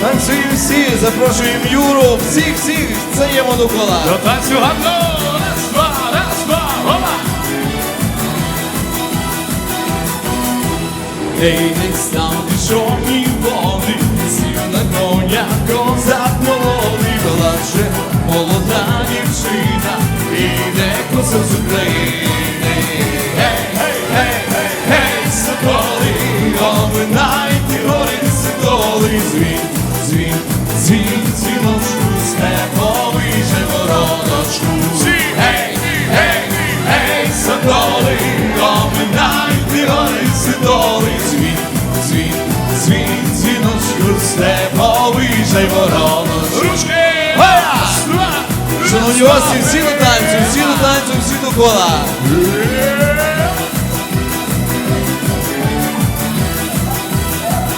Танцюємо всі, запрошуємо Юру, всіх, всіх, це є Монукола. До танцю гарно! Раз, два, раз, два, гола! Ей, не став чорні води, сів на коня, козак молодий, плаче молода дівчина, іде коса з України. Гей, гей, гей, гей, гей, соколи, оминайте гори, соколи, звін, дзвіночку, степовий же вороночку. Гей, гей, гей, соколи, оминайте гори, соколи, звін, звін, звін, дзвіночку, степовий же вороночку. Ручки! Шановні гості, всі до танцю, всі до танцю, всі до кола.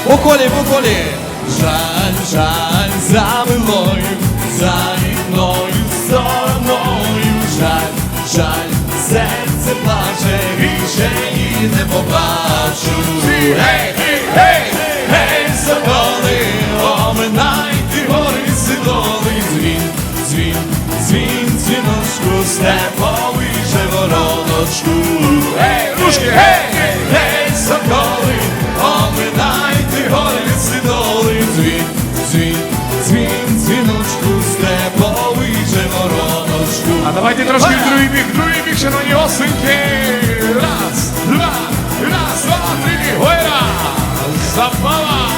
По колі, по колі. Жаль, жаль, за серце плаче, більше її не побачу. Гей, гей, гей, гей, соколи, оминайте гори сидоли, дзвін, дзвін, дзвін, дзвіночку, степовий же вороночку. Гей, ручки, гей, гей, гей, соколи, оминайте гори сидоли, дзвін, дзвін, дзвін, дзвіночку, степовий вороночку. А давайте трошки в другий бік, другий шановні осеньки! Раз, два, раз, два, три, гойра! Запала!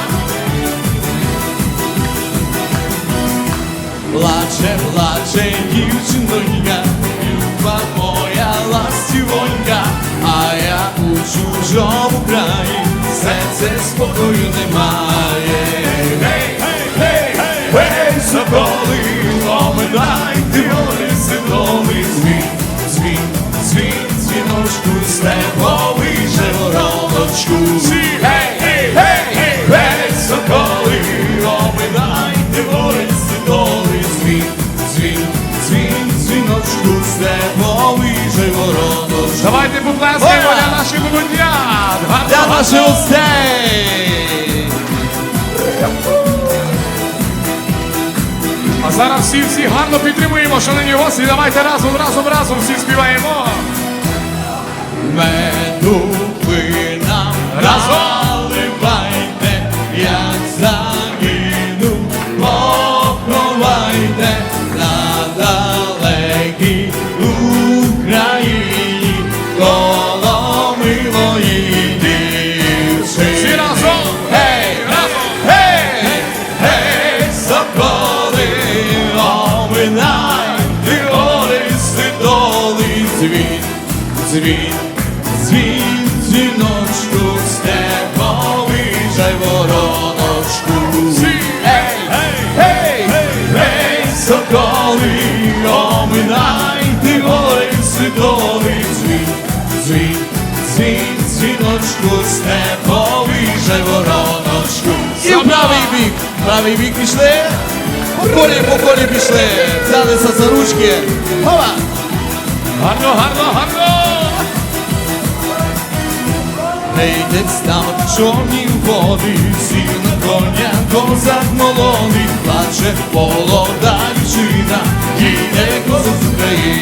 Плаче, плаче дівчинонька, люба моя ластівонька, а я у чужому краї, серце спокою немає. Гей, гей, гей, гей, гей, соколи, оминайте гори сидоли, звін, звін, звін, дзвіночку, степовий же вороночку. Гей, гей, гей, гей, гей, соколи, оминайте гори сидоли, звін, звін, звін, дзвіночку, степовий же вороночку. Давайте поплескаємо для наших молодят! Для наших гостей! Зараз всі всі гарно підтримуємо, шалені гості. Давайте разом, разом, разом всі співаємо. Меду дзвін, дзвін, дзвіночку, степовий жай вороночку. І в правий бік, правий бік пішли, по колі, по колі пішли, взялися за ручки. Хова! Гарно, гарно, гарно! Гейдець там в чорній воді, сів на коня, козак молодий, плаче молода дівчина, їде коза з України.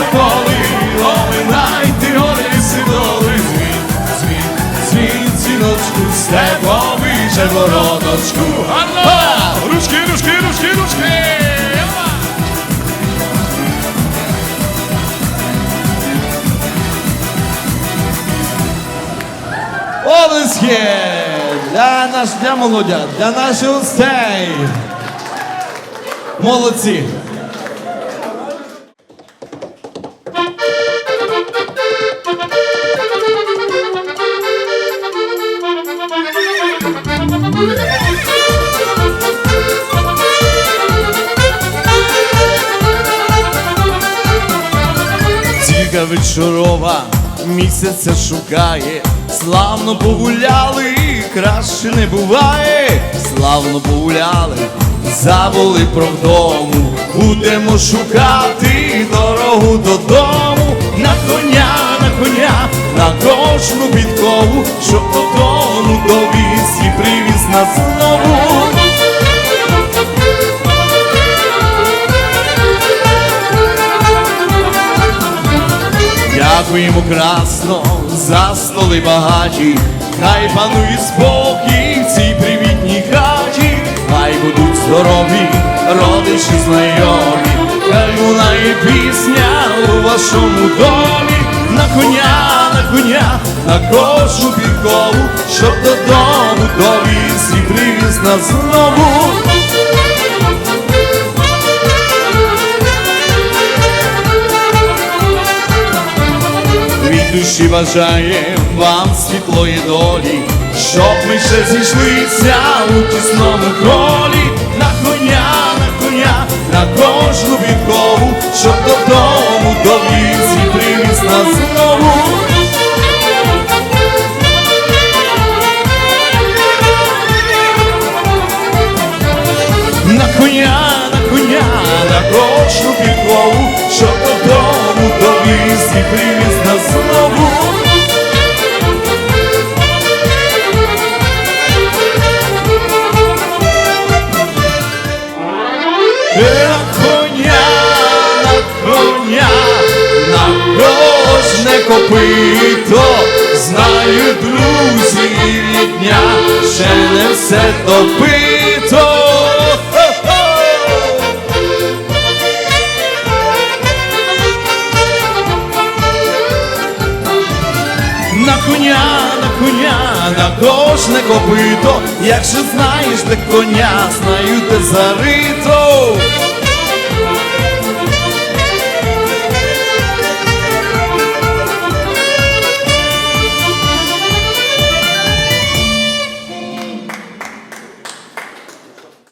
Гей, соколи, оминайте гори сидоли, дзвін, дзвін, дзвін, дзвіночку, степовий же вороночку. Гарно! Ручки, ручки, ручки, ручки! Облески для наш для молодят, для наших гостей. Молодці. Тільки вечорова місяця шукає, славно погуляли, краще не буває, славно погуляли, забули про вдому, будемо шукати дорогу додому, на коня, на коня, на кожну підкову, щоб додому довіз і привіз нас знову. Дякуємо красно за столи багаті, хай панує спокій в цій привітній хаті, хай будуть здорові, родичі знайомі, хай лунає пісня у вашому домі, на коня, на коня, на кожну підкову, щоб додому довіз і привіз нас знову. Душі бажає вам світлої долі, щоб ми ще зійшлися у тісному кролі, на коня, на коня, на кожну вікову, щоб додому і привіз нас знову. Е, На коня, на коня, копито, знаю, друзі, рідня, ще не все допито. На кожне копито, як же знаєш, де коня, знаю, де зарито.